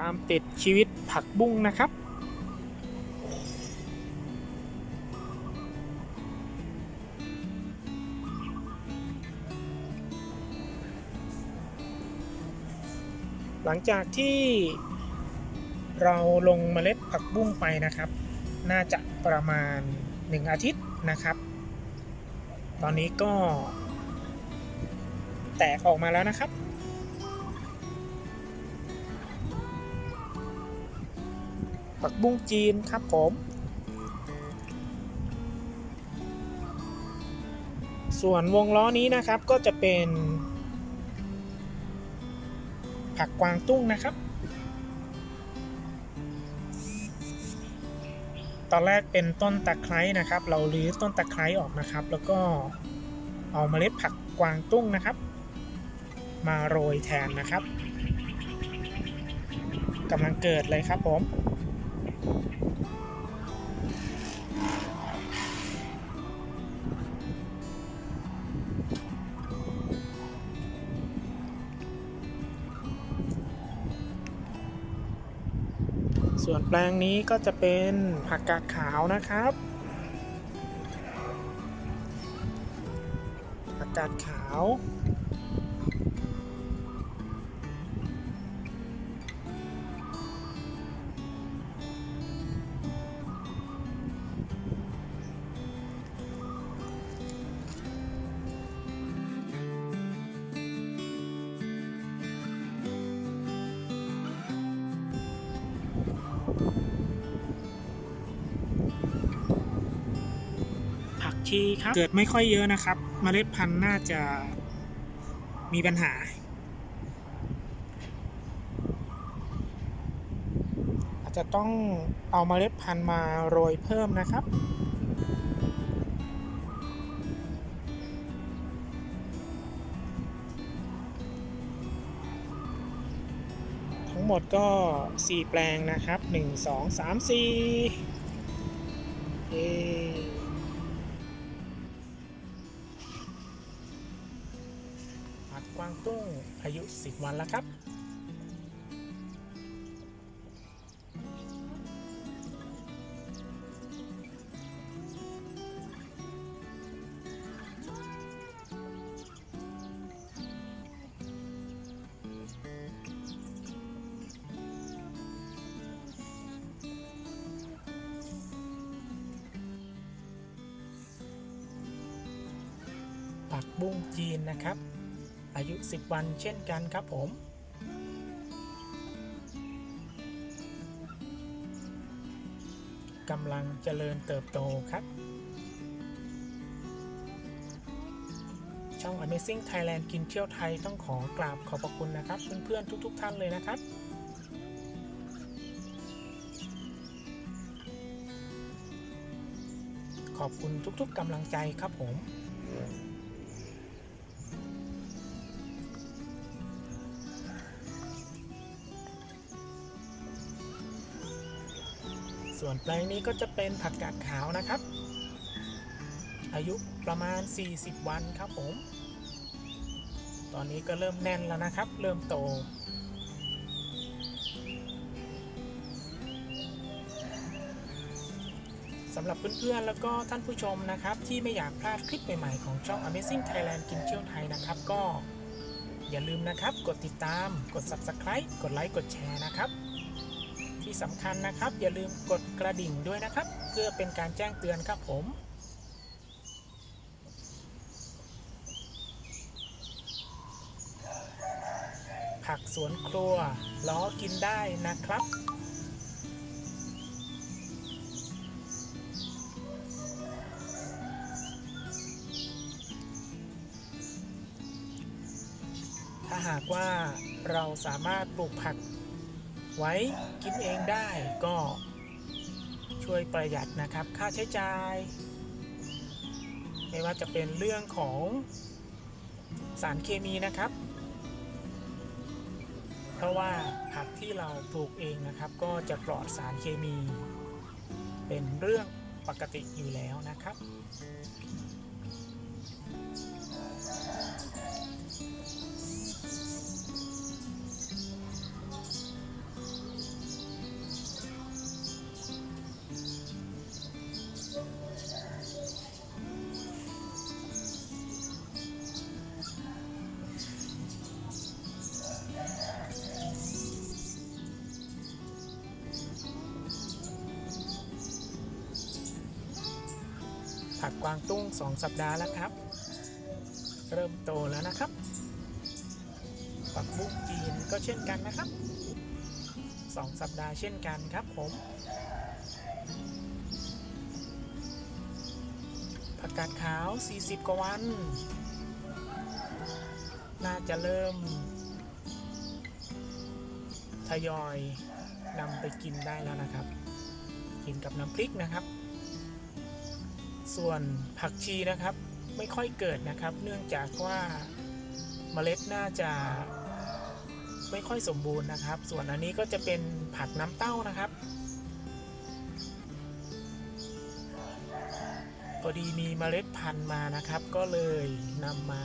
ตามติดชีวิตผักบุ้งนะครับ หลังจากที่เราลงเมล็ดผักบุ้งไปนะครับ น่าจะประมาณ 1 อาทิตย์นะครับ ตอนนี้ก็แตกออกมาแล้วนะครับ ผักบุ้งจีนครับผม ส่วนวงล้อนี้นะครับก็จะเป็น ผักกวางตุ้งนะครับ ตอนแรกเป็นต้นตะไคร้นะครับ เราลื้อต้นตะไคร้ออกนะครับ แล้วก็เอาเมล็ดผักกวางตุ้งนะครับ มาโรยแทนนะครับกำลังเกิดเลยครับผม ส่วนแปลงนี้ก็จะเป็นผักกาดขาวนะครับ ผักกาดขาว ชีครับ เกิดไม่ค่อยเยอะนะครับเมล็ดพันธุ์น่าจะมีปัญหา อาจจะต้องเอาเมล็ดพันธุ์มาโรยเพิ่มนะครับทั้งหมดก็ 4 แปลงนะครับ 1 2 3 4เย้ กวางตุ้งอายุ 10 วันแล้วครับผักบุ้งจีนนะครับ อายุ 10 วันเช่นกันครับผม กำลังเจริญเติบโตครับ ช่อง Amazing Thailand กินเที่ยวไทยต้องขอกราบขอบพระคุณนะครับ เพื่อนๆทุกๆท่านเลยนะครับขอบคุณทุกๆกำลังใจครับผม ส่วนแปลงนี้ก็จะเป็นผักกาดขาวนะครับ อายุประมาณ 40 วันครับผม ตอนนี้ก็เริ่มแน่นแล้วนะครับ เริ่มโต สำหรับเพื่อนๆแล้วก็ท่านผู้ชมนะครับ ที่ไม่อยากพลาดคลิปใหม่ๆของช่อง Amazing Thailand กินเที่ยวไทยนะครับ ก็อย่าลืมนะครับ กดติดตาม กด Subscribe กดไลค์ กดแชร์นะครับ ที่สำคัญนะครับ อย่าลืมกดกระดิ่งด้วยนะครับ เพื่อเป็นการแจ้งเตือนครับผมผักสวนครัวล้อกินได้นะครับ ถ้าหากว่าเราสามารถปลูกผัก ไว้กินเองได้ก็ช่วยประหยัดนะครับ ค่าใช้จ่าย ไม่ว่าจะเป็นเรื่องของสารเคมีนะครับ เพราะว่าผักที่เราปลูกเองนะครับ ก็จะปลอดสารเคมี เป็นเรื่องปกติอยู่แล้วนะครับ กวางตุ้ง 2 สัปดาห์แล้วครับ เริ่มโตแล้วนะครับผักบุ้งจีนก็เช่นกันนะครับ 2 สัปดาห์เช่นกันครับผมผักกาดขาว 40 กว่าวัน น่าจะเริ่ม ทยอยนำไปกินได้แล้วนะครับ กินกับน้ำพริกนะครับ ส่วนผักชีนะครับไม่ค่อยเกิดนะครับ เนื่องจากว่าเมล็ดน่าจะไม่ค่อยสมบูรณ์นะครับ ส่วนอันนี้ก็จะเป็นผักน้ำเต้านะครับพอดีมีเมล็ดพันธุ์มานะครับ ก็เลยนำมา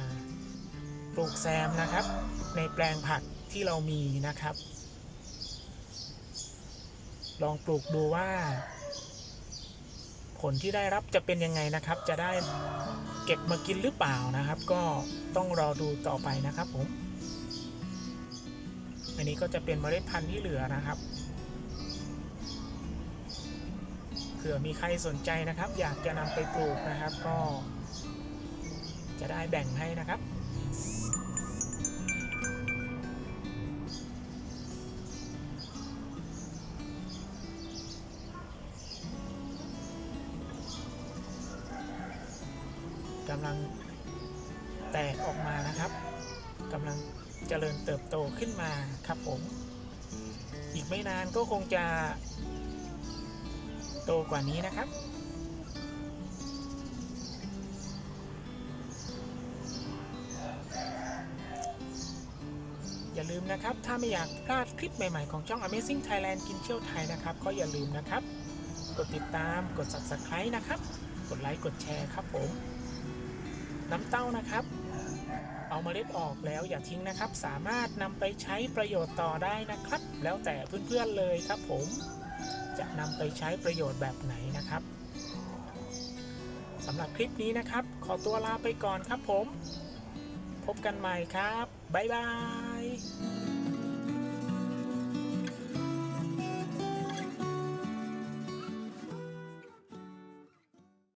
ปลูกแซมนะครับ ในแปลงผักที่เรามีนะครับ ลองปลูกดูว่า ผลที่ได้รับจะเป็นยังไงนะครับ จะได้เก็บมากินหรือเปล่านะครับ ก็ต้องรอดูต่อไปนะครับผมอันนี้ก็จะเป็นเมล็ดพันธุ์ที่เหลือนะครับเผื่อมีใครสนใจนะครับ อยากจะนำไปปลูกนะครับ ก็จะได้แบ่งให้นะครับ กำลังแตกออกมานะครับกำลังเจริญเติบโตขึ้นมาครับผม อีกไม่นานก็คงจะ โตกว่านี้นะครับ อย่าลืมนะครับ ถ้าไม่อยากพลาดคลิปใหม่ๆ ของช่อง Amazing Thailand กินเที่ยวไทยนะครับ ก็อย่าลืมนะครับ กดติดตามกด Subscribe นะครับ กดไลค์กดแชร์ครับผม น้ำเต้านะครับ เอาเมล็ดออกแล้วอย่าทิ้งนะครับ สามารถนำไปใช้ประโยชน์ต่อได้นะครับ แล้วแต่เพื่อนๆเลยครับผมจะนำไปใช้ประโยชน์แบบไหนนะครับสำหรับคลิปนี้นะครับ ขอตัวลาไปก่อนครับผม พบกันใหม่ครับ บ๊ายบาย